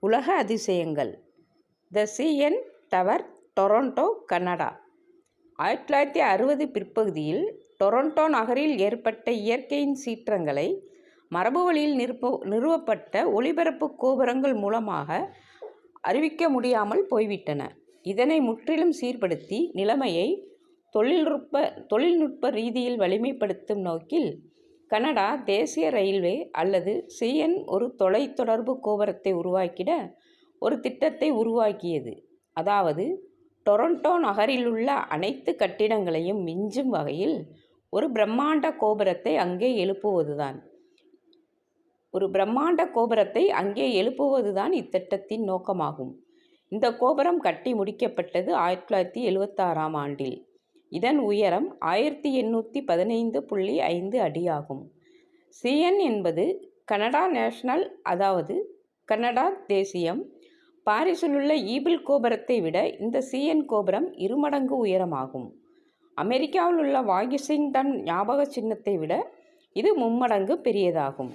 உலக அதிசயங்கள். The CN Tower Toronto Canada. ஆயிரத்தி தொள்ளாயிரத்தி அறுபது பிற்பகுதியில் டொரண்டோ நகரில் ஏற்பட்ட இயற்கையின் சீற்றங்களை மரபு வழியில் நிறுப்ப நிறுவப்பட்ட ஒளிபரப்பு கோபுரங்கள் மூலமாக அறிவிக்க முடியாமல் போய்விட்டன. இதனை முற்றிலும் சீர்படுத்தி நிலைமையை தொழில்நுட்ப தொழில்நுட்ப ரீதியில் வலிமைப்படுத்தும் நோக்கில் கனடா தேசிய ரயில்வே அல்லது சிஎன் ஒரு தொலைத்தொடர்பு கோபுரத்தை உருவாக்கிட ஒரு திட்டத்தை உருவாக்கியது. அதாவது டொரண்டோ நகரிலுள்ள அனைத்து கட்டிடங்களையும் மிஞ்சும் வகையில் ஒரு பிரம்மாண்ட கோபுரத்தை அங்கே எழுப்புவதுதான். ஒரு பிரம்மாண்ட கோபுரத்தை அங்கே எழுப்புவதுதான் இத்திட்டத்தின் நோக்கமாகும். இந்த கோபுரம் கட்டி முடிக்கப்பட்டது ஆயிரத்தி தொள்ளாயிரத்தி எழுவத்தாறாம் ஆண்டில். இதன் உயரம் ஆயிரத்தி எண்ணூற்றி பதினைந்து புள்ளி ஐந்து அடியாகும். சிஎன் என்பது கனடா நேஷனல் அதாவது கனடா தேசியம். பாரிஸிலுள்ள ஈபிள் கோபுரத்தை விட இந்த சிஎன் கோபுரம் இருமடங்கு உயரமாகும். அமெரிக்காவில் உள்ள வாகிசிங்டன் ஞாபக சின்னத்தை விட இது மும்மடங்கு பெரியதாகும்.